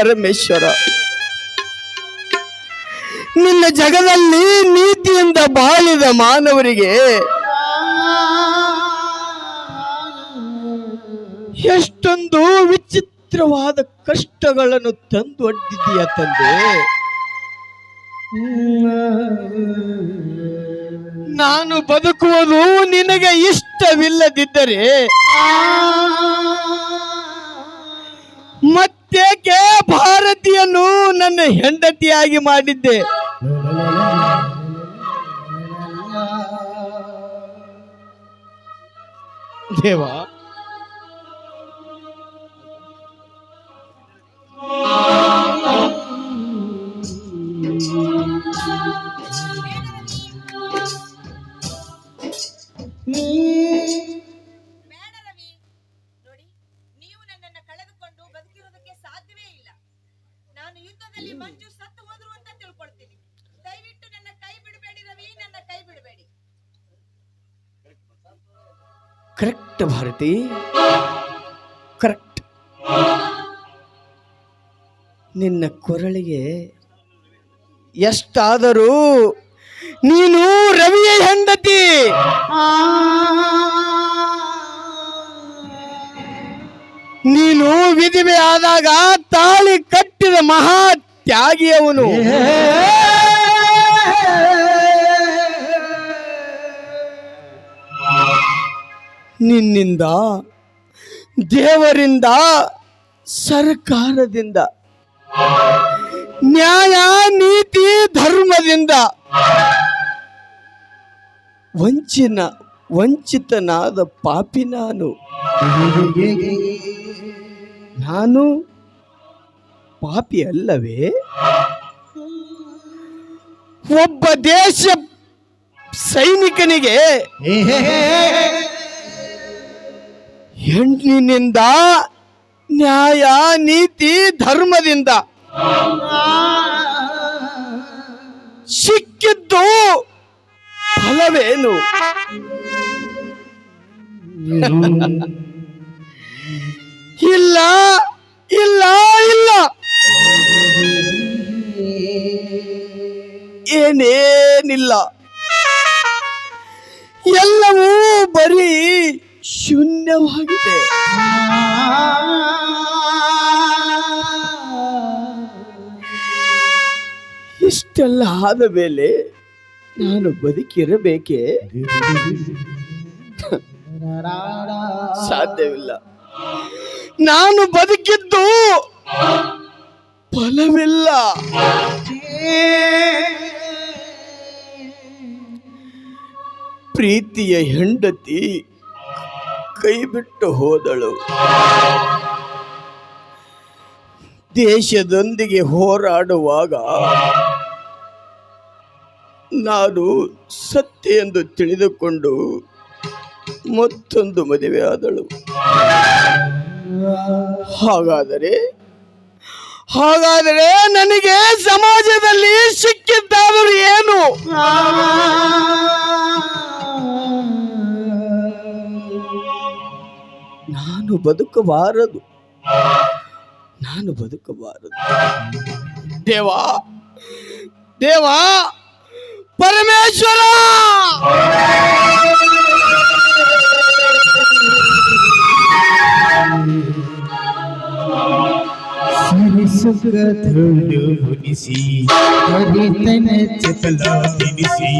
ಪರಮೇಶ್ವರ. ನಿನ್ನ ಜಗದಲ್ಲಿ ನೀತಿಯಿಂದ ಬಾಳಿದ ಮಾನವರಿಗೆ ಎಷ್ಟೊಂದು ವಿಚಿತ್ರವಾದ ಕಷ್ಟಗಳನ್ನು ತಂದು ಅಡ್ಡಿದೀಯ ತಂದೆ. ನಾನು ಬದುಕುವುದು ನಿನಗೆ ಇಷ್ಟವಿಲ್ಲದಿದ್ದರೆ ಮತ್ತೇಕೆ ಭಾರತೀಯನು ನನ್ನ ಹೆಂಡತಿಯಾಗಿ ಮಾಡಿದ್ದೆ? ದೇವ ಯುದ್ಧದಲ್ಲಿ ಮಂಜು ಸತ್ತು ಹೋದ್ರು ಅಂತ ತಿಳ್ಕೊಳ್ತೀನಿ. ದಯವಿಟ್ಟು ನನ್ನ ಕೈ ಬಿಡಬೇಡಿ ರವಿ ನನ್ನ ಕೈ ಬಿಡಬೇಡಿ. ಕರೆಕ್ಟ್ ಭಾರತಿ. ಕರೆಕ್ಟ್ ನಿನ್ನ ಕೊರಳಿಗೆ ಎಷ್ಟಾದರೂ ನೀನು ರವಿಯ ಹೆಂಡತಿ. ನೀನು ವಿಧಿವೆ ಆದಾಗ ತಾಳಿ ಕಟ್ಟಿದ ಮಹಾ ತ್ಯಾಗಿಯವನು ನಿನ್ನಿಂದ ದೇವರಿಂದ ಸರ್ಕಾರದಿಂದ ನ್ಯಾಯ ನೀತಿ ಧರ್ಮದಿಂದ ವಂಚಿನ ವಂಚಿತನಾದ ಪಾಪಿ ನಾನು. ನಾನು ಪಾಪಿ ಅಲ್ಲವೇ ಒಬ್ಬ ದೇಶ ಸೈನಿಕನಿಗೆ ಹೆಣ್ಣಿನಿಂದ ನ್ಯಾಯ ನೀತಿ ಧರ್ಮದಿಂದ ಸಿಕ್ಕಿದ್ದು ಫಲವೇನು? ಏನೇನಿಲ್ಲ. ಎಲ್ಲವೂ ಬರೀ ಶೂನ್ಯವಾಗಿದೆ. ಇಷ್ಟೆಲ್ಲ ಆದ ಮೇಲೆ ನಾನು ಬದುಕಿರಬೇಕೆ? ಸಾಧ್ಯವಿಲ್ಲ. ನಾನು ಬದುಕಿದ್ದು ಫಲವಿಲ್ಲ. ಪ್ರೀತಿಯ ಹೆಂಡತಿ ಕೈ ಬಿಟ್ಟು ಹೋದಳು. ದೇಶದೊಂದಿಗೆ ಹೋರಾಡುವಾಗ ನಾನು ಸತ್ಯ ಎಂದು ತಿಳಿದುಕೊಂಡು ಮತ್ತೊಂದು ಮದುವೆ ಆದಳು. ಹಾಗಾದರೆ ಹಾಗಾದರೆ ನನಗೆ ಸಮಾಜದಲ್ಲಿ ಸಿಕ್ಕಿದ್ದಾದರೂ ಏನು? ನಾನು ಬದುಕಬಾರದು. ನಾನು ಬದುಕಬಾರದು. ದೇವಾ ದೇವಾ ಪರಮೇಶ್ವರ! हर सुख धुलुनिसी हरि तन चतला दिनसी